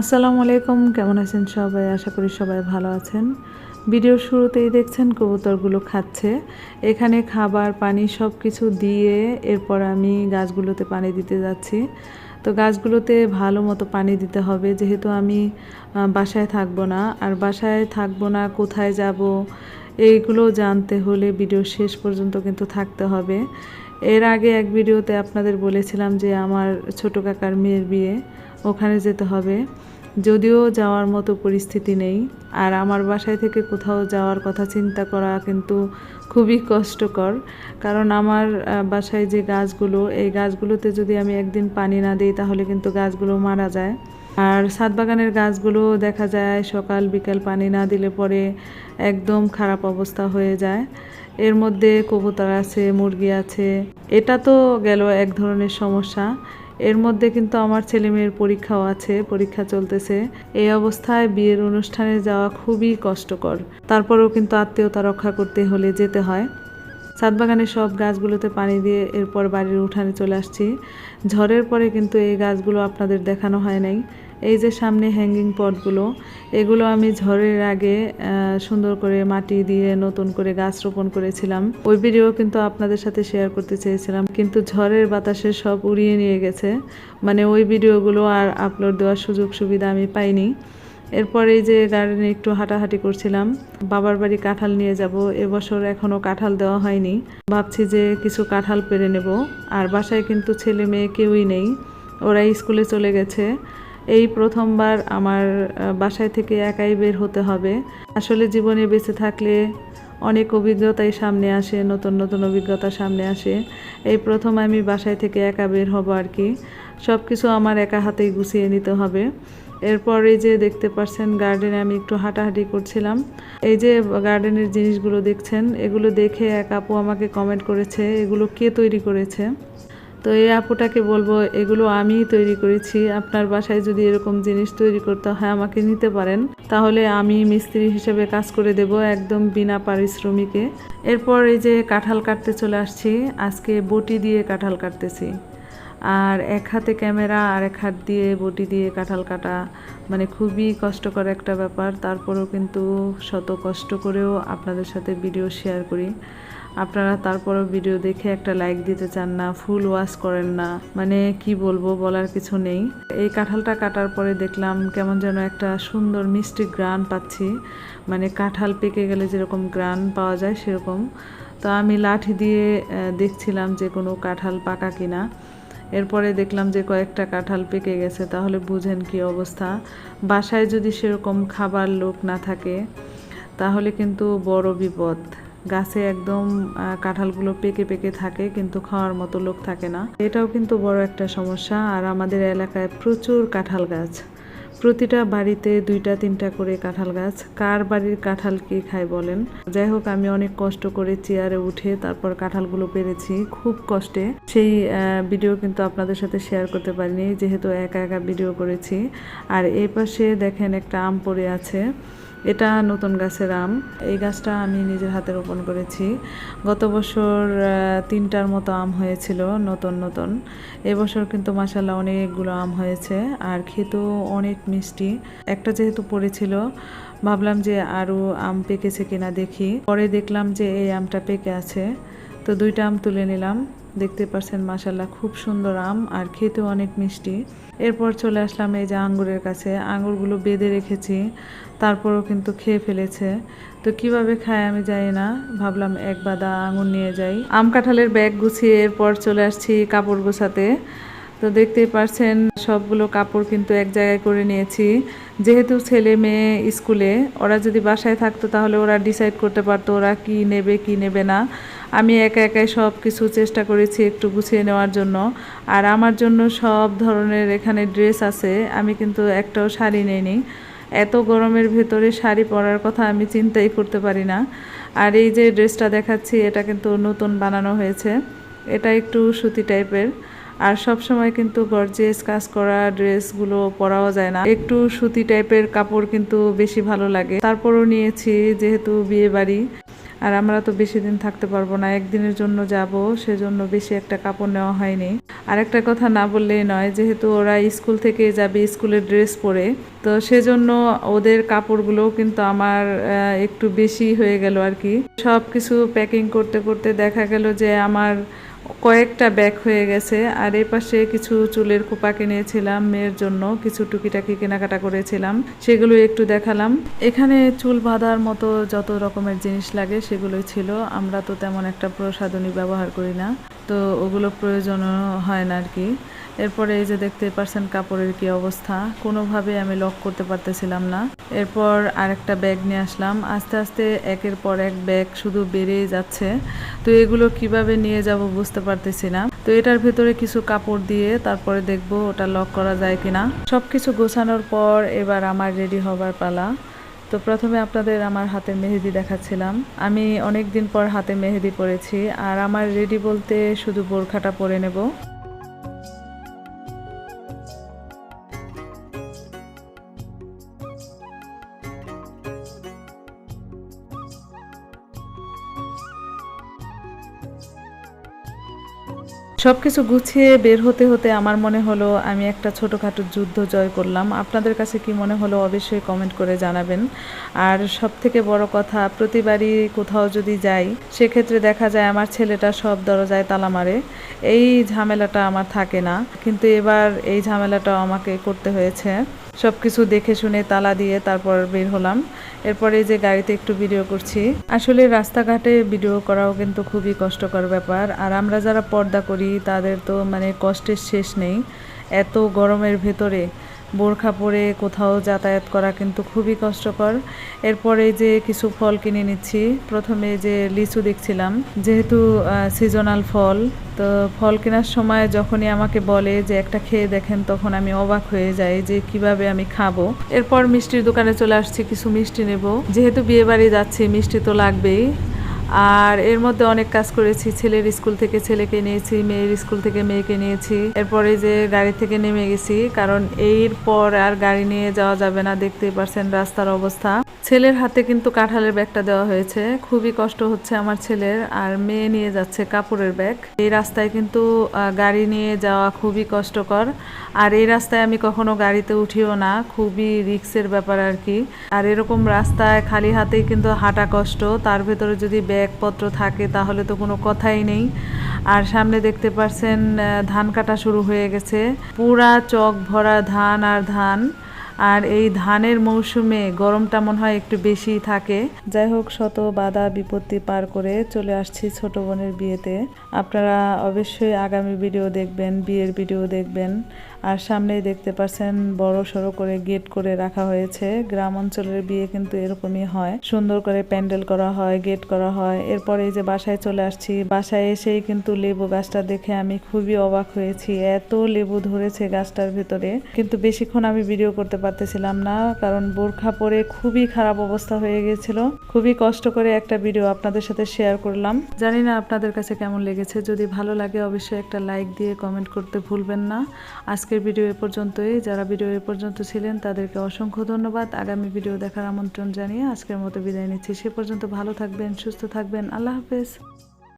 আসসালামু আলাইকুম, কেমন আছেন সবাই? আশা করি সবাই ভালো আছেন। ভিডিওর শুরুতেই দেখছেন কবুতরগুলো খাচ্ছে। এখানে খাবার, পানি সব কিছু দিয়ে এরপর আমি গাছগুলোতে পানি দিতে যাচ্ছি। তো গাছগুলোতে ভালো মতো পানি দিতে হবে। যেহেতু আমি বাসায় থাকব না। আর বাসায় থাকব না, কোথায় যাব, এইগুলো জানতে হলে ভিডিও শেষ পর্যন্ত কিন্তু থাকতে হবে। এর আগে এক ভিডিওতে আপনাদের বলেছিলাম যে আমার ছোট কাকার মেয়ের বিয়ে। ওখানে যেতে হবে। যদিও যাওয়ার মতো পরিস্থিতি নেই। আর আমার বাসায় থেকে কোথাও যাওয়ার কথা চিন্তা করা কিন্তু খুবই কষ্টকর। কারণ আমার বাসায় যে গাছগুলো, এই গাছগুলোতে যদি আমি একদিন পানি না দিই, তাহলে কিন্তু গাছগুলো মারা যায়। আর ছাদ বাগানের গাছগুলো দেখা যায়, সকাল, বিকাল পানি না দিলে পরে একদম খারাপ অবস্থা হয়ে যায়। এর মধ্যে কবুতর আছে, মুরগি আছে। এটা তো গেল এক ধরনের সমস্যা। এর মধ্যে কিন্তু আমার ছেলে মেয়ের পরীক্ষাও আছে, পরীক্ষা চলতেছে। এই অবস্থায় বিয়ের অনুষ্ঠানে যাওয়া খুবই কষ্টকর। তারপরেও কিন্তু আত্মীয়তা রক্ষা করতে হলে যেতে হয়। ছাদ বাগানের সব গাছগুলোতে পানি দিয়ে এরপর বাড়ির উঠানে চলে আসছি। ঝড়ের পরে কিন্তু এই গাছগুলো আপনাদের দেখানো হয় নাই। এই যে সামনে হ্যাঙ্গিং পটগুলো এগুলো আমি ঝড়ের আগে সুন্দর করে মাটি দিয়ে নতুন করে গাছ রোপণ করেছিলাম। ওই ভিডিও কিন্তু আপনাদের সাথে শেয়ার করতে চেয়েছিলাম। কিন্তু ঝড়ের বাতাসে সব উড়িয়ে নিয়ে গেছে। মানে ওই ভিডিওগুলো আর আপলোড দেওয়ার সুযোগ সুবিধা আমি পাইনি। এরপর এই যে গার্ডেনে একটু হাঁটাহাঁটি করছিলাম, বাবার বাড়ি কাঁঠাল নিয়ে যাব, এবছর এখনও কাঁঠাল দেওয়া হয়নি। ভাবছি যে কিছু কাঁঠাল পেরে নেব, আর বাসায় কিন্তু ছেলে মেয়ে কেউই নেই ওরা স্কুলে চলে গেছে। এই প্রথমবার আমার বাসায় থেকে একাই বের হতে হবে। আসলে জীবনে বেঁচে থাকলে অনেক অভিজ্ঞতাই সামনে আসে, নতুন নতুন অভিজ্ঞতা সামনে আসে। এই প্রথম আমি বাসায় থেকে একা বের হব আর কি। সব কিছু আমার একা হাতেই গুছিয়ে নিতে হবে। এরপর এই যে দেখতে পাচ্ছেন গার্ডেনে আমি একটু হাঁটাহাঁটি করছিলাম। এই যে গার্ডেনের জিনিসগুলো দেখছেন, এগুলো দেখে এক আপু আমাকে কমেন্ট করেছে, এগুলো কে তৈরি করেছে? তো এই আপুটাকে বলব, এগুলো আমিই তৈরি করেছি। আপনার বাসায় যদি এরকম জিনিস তৈরি করতে হয়, আমাকে নিতে পারেন। তাহলে আমি মিস্ত্রি হিসেবে কাজ করে দেব একদম বিনা পারিশ্রমিকে। এরপর এই যে কাঁঠাল কাটতে চলে আসছি, আজকে বটি দিয়ে কাঁঠাল কাটতেছি। আর এক হাতে ক্যামেরা, আর এক হাত দিয়ে বটি দিয়ে কাঁঠাল কাটা মানে খুবই কষ্টকর একটা ব্যাপার। তারপরেও কিন্তু শত কষ্ট করেও আপনাদের সাথে ভিডিও শেয়ার করি। আপনারা তারপরেও ভিডিও দেখে একটা লাইক দিতে চান না ফুল ওয়াশ করেন না। মানে কি বলব, বলার কিছু নেই। এই কাঁঠালটা কাটার পরে দেখলাম কেমন যেন একটা সুন্দর মিষ্টি গ্রান পাচ্ছি। মানে কাঁঠাল পেকে গেলে যেরকম গ্রান পাওয়া যায় সেরকম। তো আমি লাঠি দিয়ে দেখছিলাম যে কোনো কাঁঠাল পাকা কিনা। এরপরে দেখলাম যে কয়েকটা কাঁঠাল পেকে গেছে, তাহলে বুঝেন কি অবস্থা। বাসায় যদি সেরকম খাবার লোক না থাকে, তাহলে কিন্তু বড় বিপদ। গাছে একদম কাঁঠালগুলো পেকে পেকে থাকে, কিন্তু খাওয়ার মতো লোক থাকে না। এটাও কিন্তু বড় একটা সমস্যা, আর আমাদের এলাকায় প্রচুর কাঁঠাল গাছ। প্রতিটা বাড়িতে দুইটা, তিনটা করে কাঁঠাল গাছ। কার বাড়ির কাঁঠাল কে খায় বলেন? যাই হোক, আমি অনেক কষ্ট করে চেয়ারে উঠে তারপর কাঁঠালগুলো পেরেছি, খুব কষ্টে। সেই ভিডিও কিন্তু আপনাদের সাথে শেয়ার করতে পারিনি, যেহেতু একা একা ভিডিও করেছি। আর এই পাশে দেখেন একটা আম পড়ে আছে। এটা নতুন গাছের আম। এই গাছটা আমি নিজের হাতে রোপণ করেছি। গত বছর তিনটার মতো আম হয়েছিল নতুন নতুন। এবছর কিন্তু মাসাল্লাহ অনেকগুলো আম হয়েছে আর খেতেও অনেক মিষ্টি। একটা যেহেতু পড়েছিল, ভাবলাম যে আরও আম পেকেছে কিনা দেখি। পরে দেখলাম যে এই আমটা পেকে আছে। তো দুইটা আম তুলে নিলাম। দেখতে পাচ্ছেন মাসাল্লাহ খুব সুন্দর আম আর খেতে অনেক মিষ্টি। এরপর চলে আসলাম এই যে আঙ্গুরের কাছে। আঙ্গুরগুলো বেঁধে রেখেছি, তারপরও কিন্তু খেয়ে ফেলেছে। তো কীভাবে খায় আমি জানি না, ভাবলাম এক বাদা আঙুর নিয়ে যাই। আম কাঁঠালের ব্যাগ গুছিয়ে এরপর চলে আসছি কাপড় গোছাতে। তো দেখতেই পারছেন, সবগুলো কাপড় কিন্তু এক জায়গায় করে নিয়েছি। যেহেতু ছেলে মেয়ে স্কুলে, ওরা যদি বাসায় থাকতো তাহলে ওরা ডিসাইড করতে পারতো ওরা কি নেবে কি নেবে না। আমি একা একাই সব কিছু চেষ্টা করেছি একটু গুছিয়ে নেওয়ার জন্য। আর আমার জন্য সব ধরনের এখানে ড্রেস আছে, আমি কিন্তু একটাও শাড়ি নেইনি। এত গরমের ভেতরে শাড়ি পরার কথা আমি চিন্তাই করতে পারি না। আর এই যে ড্রেসটা দেখাচ্ছি, এটা কিন্তু নতুন বানানো হয়েছে। এটা একটু সুতি টাইপের আর সব সময় কিন্তু গর্জিয়াস কাজ করা ড্রেসগুলো পরাও যায় না। একটু সুতি টাইপের কাপড় কিন্তু বেশি ভালো লাগে। তারপরও নিয়েছি যেহেতু বিয়ে বাড়ি। আর আমরা তো বেশি দিন থাকতে পারব না। একদিনের জন্য যাব, সেজন্য বেশি একটা কাপড় নেওয়া হয়নি। আর একটা কথা না বললেই নয়, যেহেতু ওরা স্কুল থেকে যাবে স্কুলের ড্রেস পরে, তো সেজন্য ওদের কাপড়গুলোও কিন্তু আমার একটু বেশি হয়ে গেল আর কি। সব কিছু প্যাকিং করতে করতে দেখা গেল যে আমার কয়েকটা ব্যাগ হয়ে গেছে, আর এই পাশে কিছু চুলের খোপা কিনেছিলাম মেয়ের জন্য, কিছু টুকিটাকি কেনাকাটা করেছিলাম সেগুলো একটু দেখালাম। এখানে চুল বাঁধার মতো যত রকমের জিনিস লাগে সেগুলোই ছিল, আমরা তো তেমন একটা প্রসাধনী ব্যবহার করি না, তো ওগুলো প্রয়োজনও হয় না আর কি। এরপরে এই যে দেখতে পারছেন কাপড়ের কি অবস্থা, কোনোভাবে আমি লক করতে পারতেছিলাম না। এরপর আরেকটা ব্যাগ নিয়ে আসলাম। আস্তে আস্তে একের পর এক ব্যাগ শুধু বেড়েই যাচ্ছে। তো এগুলো কীভাবে নিয়ে যাব বুঝতে পারতেছি না। তো এটার ভেতরে কিছু কাপড় দিয়ে তারপরে দেখব ওটা লক করা যায় কিনা। সবকিছু গোছানোর পর এবার আমার রেডি হবার পালা। তো প্রথমে আপনাদের আমার হাতে মেহেদি দেখাচ্ছিলাম। আমি অনেক দিন পর হাতে মেহেদি পরেছি। আর আমার রেডি বলতে শুধু বোরখাটা পরে নেব। সবকিছু গুছিয়ে বের হতে হতে আমার মনে হলো আমি একটা ছোটোখাটো যুদ্ধ জয় করলাম। আপনাদের কাছে কি মনে হলো অবশ্যই কমেন্ট করে জানাবেন। আর সব থেকে বড় কথা, প্রতিবারই কোথাও যদি যাই, সেক্ষেত্রে দেখা যায় আমার ছেলেটা সব দরজায় তালা মারে। এই ঝামেলাটা আমার থাকে না। কিন্তু এবার এই ঝামেলাটাও আমাকে করতে হয়েছে। সব কিছু দেখে শুনে তালা দিয়ে তারপর বের হলাম। এরপরে যে গাড়িতে একটু ভিডিও করছি। আসলে রাস্তাঘাটে ভিডিও করাও কিন্তু খুবই কষ্টকর ব্যাপার। আর আমরা যারা পর্দা করি, তাদের তো মানে কষ্টের শেষ নেই। এত গরমের ভেতরে বোরখা পরে কোথাও যাতায়াত করা কিন্তু খুবই কষ্টকর। এরপরে যে কিছু ফল কিনে নিচ্ছি, প্রথমে যে লিচু দেখছিলাম, যেহেতু সিজনাল ফল, তো ফল কেনার সময় যখনই আমাকে বলে যে একটা খেয়ে দেখেন, তখন আমি অবাক হয়ে যাই যে কীভাবে আমি খাব। এরপর মিষ্টির দোকানে চলে আসছি, কিছু মিষ্টি নেব। যেহেতু বিয়ে বাড়ি যাচ্ছি, মিষ্টি তো লাগবেই। আর এর মধ্যে অনেক কাজ করেছি। ছেলের স্কুল থেকে ছেলেকে নিয়েছি, মেয়ের স্কুল থেকে মেয়েকে নিয়েছি। এরপরে যে গাড়ি থেকে নেমে গেছি, কারণ এরপর আর গাড়ি নিয়ে যাওয়া যাবে না দেখতে পারছেন রাস্তার অবস্থা। ছেলের হাতে কিন্তু কাঁঠালের ব্যাগটা দেওয়া হয়েছে। খুবই কষ্ট হচ্ছে আমার ছেলের, আর মেয়ে নিয়ে যাচ্ছে কাপড়ের ব্যাগ। এই রাস্তায় কিন্তু গাড়ি নিয়ে যাওয়া খুবই কষ্টকর। আর এই রাস্তায় আমি কখনো গাড়িতে উঠিও না, খুবই রিক্সের ব্যাপার আর কি। আর এরকম রাস্তায় খালি হাতেই কিন্তু হাঁটা কষ্ট, তার ভেতরে যদি ব্যাগপত্র থাকে তাহলে তো কোনো কথাই নেই। আর সামনে দেখতে পারছেন ধান কাটা শুরু হয়ে গেছে। পুরা চক ভরা ধান আর ধান। আর এই ধানের মৌসুমে গরমটা মনে হয় একটু বেশি থাকে। যাই হোক, শত বাধা বিপত্তি পার করে চলে আসছি ছোট বোনের বিয়েতে। আপনারা অবশ্যই আগামী ভিডিও দেখবেন, বিয়ের ভিডিও দেখবেন। আর সামনেই দেখতে পাচ্ছেন বড় সড়ো করে গেট করে রাখা হয়েছে। গ্রাম অঞ্চলের বিয়ে কিন্তু এরকমই হয়। সুন্দর করে প্যান্ডেল করা হয়, গেট করা হয়। এরপর এই যে বাসায় চলে আসছি, বাসায় এসেই কিন্তু লেবু গাছটা দেখে আমি খুবই অবাক হয়েছি। এত লেবু ধরেছে গাছটার ভিতরে। কিন্তু বেশিক্ষণ আমি ভিডিও করতে পারতেছিলাম না, কারণ বোরখা পরে খুবই খারাপ অবস্থা হয়ে গেছিল। খুবই কষ্ট করে একটা ভিডিও আপনাদের সাথে শেয়ার করলাম। জানি না আপনাদের কাছে কেমন লেগেছে। যদি ভালো লাগে অবশ্যই একটা লাইক দিয়ে কমেন্ট করতে ভুলবেন না। আজকের ভিডিও এ পর্যন্তই। যারা ভিডিও এ পর্যন্ত ছিলেন, তাদেরকে অসংখ্য ধন্যবাদ। আগামী ভিডিও দেখার আমন্ত্রণ জানিয়ে আজকের মতো বিদায় নিচ্ছি। সে পর্যন্ত ভালো থাকবেন, সুস্থ থাকবেন। আল্লাহ হাফেজ।